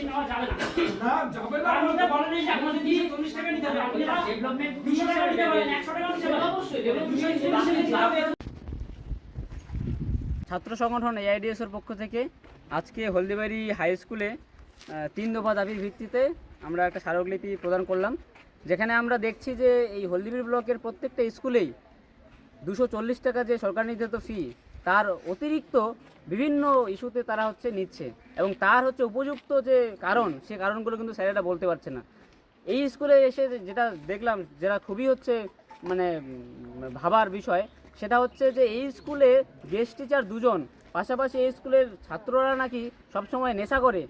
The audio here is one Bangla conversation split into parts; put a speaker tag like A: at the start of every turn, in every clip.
A: বেশি নেওয়া যাবে না।
B: না যাবে না
A: তার মধ্যে বলেন যে আপনাদের দুশো চল্লিশ টাকা নিতে হবে। আপনারা
C: ডেভেলপমেন্ট
A: দুশো টাকা নিতে পারেন একশো টাকা নিতে পারেন।
C: অবশ্যই
A: দুশো চল্লিশ টাকা নিতে হবে
D: ছাত্র সংগঠন এআইডিএসের পক্ষ থেকে আজকে হলদিবাড়ি হাই স্কুলে তিন দফা দাবির ভিত্তিতে আমরা একটা স্মারকলিপি প্রদান করলাম। যেখানে আমরা দেখছি যে এই হলদিবাড়ি ব্লকের প্রত্যেকটা স্কুলেই দুশো চল্লিশ টাকা যে সরকার নির্ধারিত ফি তার অতিরিক্ত বিভিন্ন ইস্যুতে তারা হচ্ছে নিচ্ছে এবং তার হচ্ছে উপযুক্ত যে কারণ, সে কারণগুলো কিন্তু স্যারেরা বলতে পারছে না। এই স্কুলে এসে যেটা দেখলাম, যেটা খুবই হচ্ছে মানে ভাবার বিষয়, সেটা হচ্ছে যে এই স্কুলে গেস্ট টিচার দুজন, পাশাপাশি এই স্কুলের ছাত্ররা নাকি সবসময় নেশা করে।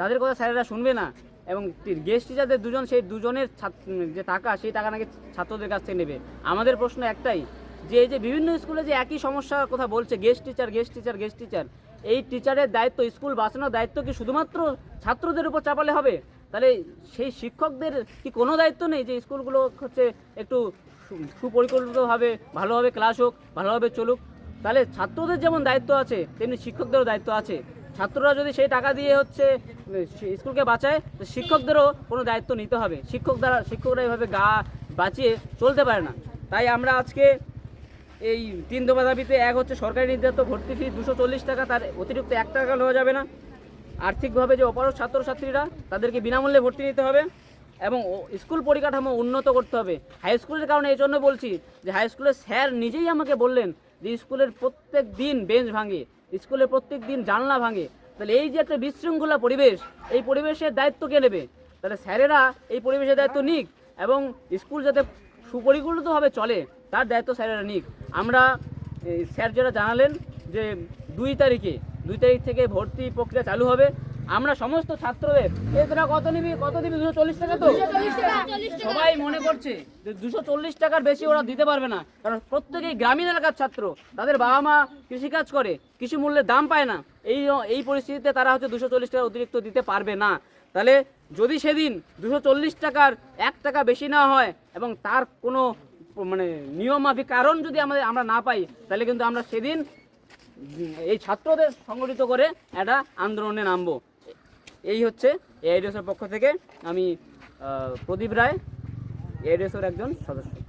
D: তাদের কথা স্যারেরা শুনবে না এবং গেস্ট টিচারদের দুজন, সেই দুজনের যে টাকা, সেই টাকা নাকি ছাত্রদের কাছ থেকে নেবে। আমাদের প্রশ্ন একটাই যে এই যে বিভিন্ন স্কুলে যে একই সমস্যার কথা বলছে guest teacher guest teacher guest teacher এই টিচারের দায়িত্ব, স্কুল বাঁচানোর দায়িত্ব কি শুধুমাত্র ছাত্রদের উপর চাপালে হবে? তাহলে সেই শিক্ষকদের কি কোনো দায়িত্ব নেই যে স্কুলগুলো হচ্ছে একটু সুপরিকল্পিতভাবে ভালোভাবে ক্লাস হোক, ভালোভাবে চলুক? তাহলে ছাত্রদের যেমন দায়িত্ব আছে, তেমনি শিক্ষকদেরও দায়িত্ব আছে। ছাত্ররা যদি সেই টাকা দিয়ে হচ্ছে স্কুলকে বাঁচায়, তো শিক্ষকদেরও কোনো দায়িত্ব নিতে হবে। শিক্ষক দ্বারা, শিক্ষকরা এইভাবে গা বাঁচিয়ে চলতে পারে না। তাই আমরা আজকে এই তিন দফা দাবিতে এক হচ্ছে সরকারি নির্ধারিত ভর্তি ফি দুশো চল্লিশ টাকা, তার অতিরিক্ত এক টাকা নেওয়া যাবে না। আর্থিকভাবে যে অপারগ ছাত্রছাত্রীরা, তাদেরকে বিনামূল্যে ভর্তি নিতে হবে এবং স্কুল পরিকাঠামো উন্নত করতে হবে। হাই স্কুলের কারণে এই জন্য বলছি যে, হাই স্কুলের স্যার নিজেই আমাকে বললেন যে, স্কুলের প্রত্যেক দিন বেঞ্চ ভাঙে, স্কুলের প্রত্যেক দিন জানলা ভাঙে। তাহলে এই যে একটা বিশৃঙ্খলা পরিবেশ, এই পরিবেশের দায়িত্ব কে নেবে? তাহলে স্যারেরা এই পরিবেশের দায়িত্ব নিক এবং স্কুল যাতে সুপরিকল্পিতভাবে চলে। তার দায়িত্ব স্যারেরা নিক। আমরা স্যার যেটা জানালেন যে দুই তারিখে, দুই তারিখ থেকে ভর্তি প্রক্রিয়া চালু হবে। আমরা সমস্ত ছাত্রদের, এ কত নিবি, কত দিবি, দুশো চল্লিশ টাকা তো? সবাই মনে করছে যে দুশো চল্লিশ টাকার বেশি ওরা দিতে পারবে না। কারণ প্রত্যেকেই গ্রামীণ এলাকার ছাত্র, তাদের বাবা মা কৃষিকাজ করে, কৃষি মূল্যের দাম পায় না। এই এই পরিস্থিতিতে তারা হচ্ছে দুশো চল্লিশ টাকা অতিরিক্ত দিতে পারবে না। তাহলে যদি সেদিন দুশো চল্লিশ টাকার এক টাকা বেশি নেওয়া হয় এবং তার কোনো মানে নিয়ম মাফিক কারণ যদি আমাদের আমরা না পাই, তাহলে কিন্তু আমরা সেদিন এই ছাত্রদের সংগঠিত করে একটা আন্দোলনে নামবো। এই হচ্ছে এআইডিএসের পক্ষ থেকে আমি প্রদীপ রায় এআইডিএসের একজন সদস্য।